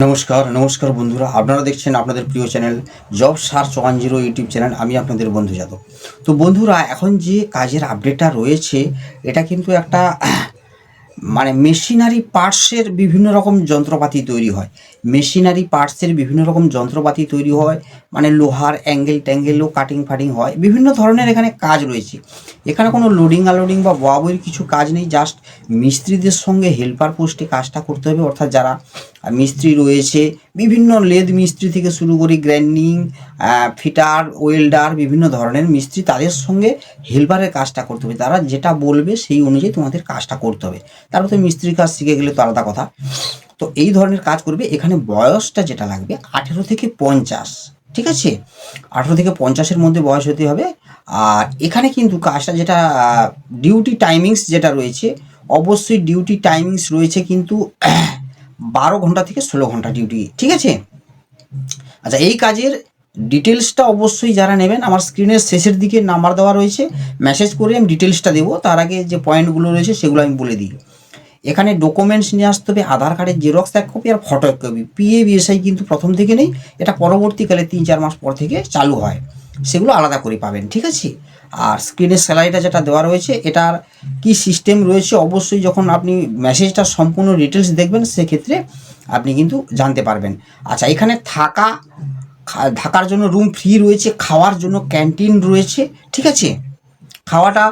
নমস্কার নমস্কার বন্ধুরা। আপনারা দেখছেন আপনাদের প্রিয় channel job search one zero YouTube channel. আমি আপনাদের বন্ধু যাদব। তো বন্ধুরা, এখন যে কাজের আপডেটটা রয়েছে, এটা কিন্তু একটা মানে মেশিনারি পার্টসের বিভিন্ন রকম যন্ত্রপাতি তৈরি হয়। মেশিনারি পার্টসের বিভিন্ন রকম যন্ত্রপাতি তৈরি হয়। মানে লোহার অ্যাঙ্গেল ট্যাঙ্গেলও কাটিং ফাটিং হয়। বিভিন্ন ধরনের এখানে কাজ রয়েছে। এখানে কোনো লোডিং আনলোডিং বা বয়াবইয়ের কিছু কাজ নেই। জাস্ট মিস্ত্রিদের সঙ্গে হেল্পার পোস্টে কাজটা করতে হবে। অর্থাৎ যারা মিস্ত্রি রয়েছে, বিভিন্ন লেদ মিস্ত্রি থেকে শুরু করে গ্র্যান্ডিং ফিটার ওয়েল্ডার বিভিন্ন ধরনের মিস্ত্রি তাদের সঙ্গে হেল্পারের কাজটা করতে হবে। তারা যেটা বলবে সেই অনুযায়ী তোমাদের কাজটা করতে হবে। তারপর তো মিস্ত্রির কাজ শিখে গেলে তো আলাদা কথা। তো এই ধরনের কাজ করবে। এখানে বয়সটা যেটা লাগবে আঠেরো থেকে পঞ্চাশ। ঠিক আছে? আঠেরো থেকে পঞ্চাশের মধ্যে বয়স হতে হবে। আর এখানে কিন্তু কাজটা যেটা ডিউটি টাইমিংস যেটা রয়েছে, অবশ্যই ডিউটি টাইমিংস রয়েছে কিন্তু বারো ঘণ্টা থেকে ষোলো ঘণ্টা ডিউটি ঠিক আছে? আচ্ছা এই কাজের ডিটেলসটা অবশ্যই যারা নেবেন, আমার স্ক্রিনের শেষের দিকে নাম্বার দেওয়া রয়েছে। মেসেজ করে আমি ডিটেলসটা দেবো। তার আগে যে পয়েন্টগুলো রয়েছে, সেগুলো আমি বলে দিই। এখানে ডকুমেন্টস নিয়ে আসতে হবে, আধার কার্ডের জেরক্স এক কপি আর ফটো এক কপি পিএ বিএসআই কিন্তু প্রথম থেকে নেই, এটা পরবর্তীকালে তিন চার মাস পর থেকে চালু হয়। সেগুলো আলাদা করে পাবেন, ঠিক আছে? আর স্ক্রিনের স্যালারিটা যেটা দেওয়া রয়েছে, এটার কি সিস্টেম রয়েছে, অবশ্যই যখন আপনি মেসেজটা সম্পূর্ণ ডিটেলস দেখবেন, সেক্ষেত্রে আপনি কিন্তু জানতে পারবেন। আচ্ছা এখানে থাকা থাকার জন্য রুম ফ্রি রয়েছে, খাওয়ার জন্য ক্যান্টিন রয়েছে, ঠিক আছে? খাওয়াটা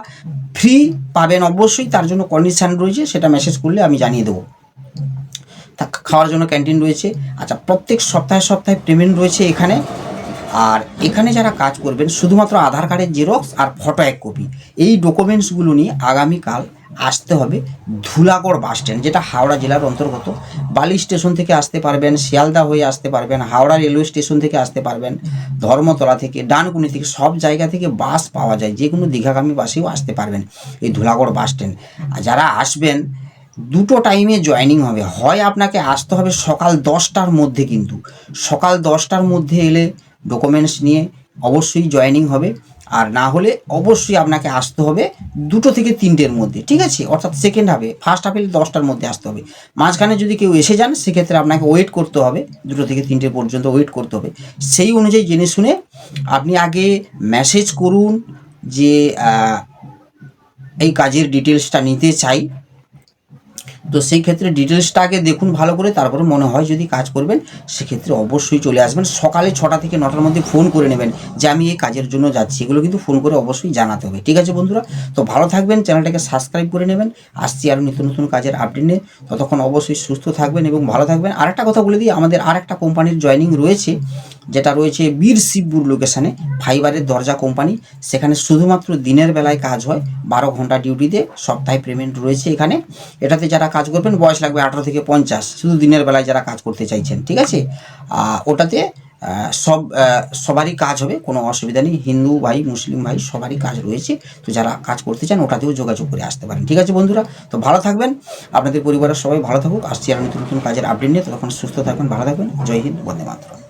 ফ্রি পাবেন অবশ্যই, তার জন্য কন্ডিশান রয়েছে, সেটা মেসেজ করলে আমি জানিয়ে দেবো। তা খাওয়ার জন্য ক্যান্টিন রয়েছে। আচ্ছা প্রত্যেক সপ্তাহে সপ্তাহে পেমেন্ট রয়েছে এখানে। আর এখানে যারা কাজ করবেন, শুধুমাত্র আধার কার্ডের জেরক্স আর ফটো এক কপি এই ডকুমেন্টসগুলো নিয়ে আগামীকাল আসতে হবে ধুলাগড় বাস স্ট্যান্ড, যেটা হাওড়া জেলার অন্তর্গত। বালি স্টেশন থেকে আসতে পারবেন, শিয়ালদা হয়ে আসতে পারবেন, হাওড়া রেলওয়ে স্টেশন থেকে আসতে পারবেন, ধর্মতলা থেকে, ডানকুনি থেকে, সব জায়গা থেকে বাস পাওয়া যায়, যে কোনো দীঘাগামী বাসেও আসতে পারবেন এই ধুলাগড় বাস স্ট্যান্ড। আর যারা আসবেন, দুটো টাইমে জয়েনিং হবে। হয় আপনাকে আসতে হবে সকাল দশটার মধ্যে কিন্তু। সকাল দশটার মধ্যে এলে ডকুমেন্টস নিয়ে অবশ্যই জয়েনিং হবে। আর না হলে অবশ্যই আপনাকে আসতে হবে দুটো থেকে তিনটের মধ্যে, ঠিক আছে? অর্থাৎ সেকেন্ড হাফে ফার্স্ট হাফে দশটার মধ্যে আসতে হবে। মাঝখানে যদি কেউ এসে যান, সেক্ষেত্রে আপনাকে ওয়েট করতে হবে, দুটো থেকে তিনটে পর্যন্ত ওয়েট করতে হবে। সেই অনুযায়ী জেনে শুনে আপনি আগে মেসেজ করুন যে এই কাজের ডিটেলসটা নিতে চাই। তো সেই ক্ষেত্রে ডিটেলসটা আগে দেখুন ভালো করে, তারপরে মনে হয় যদি কাজ করবেন, সেক্ষেত্রে অবশ্যই চলে আসবেন। সকালে ছটা থেকে নটার মধ্যে ফোন করে নেবেন যে, আমি এই কাজের জন্য যাচ্ছি। এগুলো কিন্তু ফোন করে অবশ্যই জানাতে হবে। ঠিক আছে বন্ধুরা? তো ভালো থাকবেন, চ্যানেলটাকে সাবস্ক্রাইব করে নেবেন। আসছি আরও নিত্য নতুন কাজের আপডেট নিয়ে। ততক্ষণ অবশ্যই সুস্থ থাকবেন এবং ভালো থাকবেন। আর একটা কথা বলে দিই, আমাদের আর একটা কোম্পানির জয়নিং রয়েছে। যেটা রয়েছে বীর শিবপুর লোকেশানে ফাইবারের দরজা কোম্পানি সেখানে শুধুমাত্র দিনের বেলায় কাজ হয়, বারো ঘণ্টা ডিউটিতে সপ্তাহে পেমেন্ট রয়েছে এখানে। এটাতে যারা কাজ করবেন, বয়স লাগবে আঠারো থেকে পঞ্চাশ, শুধু দিনের বেলায় যারা কাজ করতে চাইছেন, ঠিক আছে? ওটাতে সব সবারই কাজ হবে, কোনো অসুবিধা নেই, হিন্দু ভাই, মুসলিম ভাই, সবারই কাজ রয়েছে। তো যারা কাজ করতে চান, ওটাতেও যোগাযোগ করে আসতে পারেন, ঠিক আছে বন্ধুরা? তো ভালো থাকবেন, আপনাদের পরিবারের সবাই ভালো থাকুক। আসছি আর নতুন নতুন কাজের আপডেট নিয়ে তখন সুস্থ থাকবেন, ভালো থাকবেন। জয় হিন্দ, বন্দে মাতরম।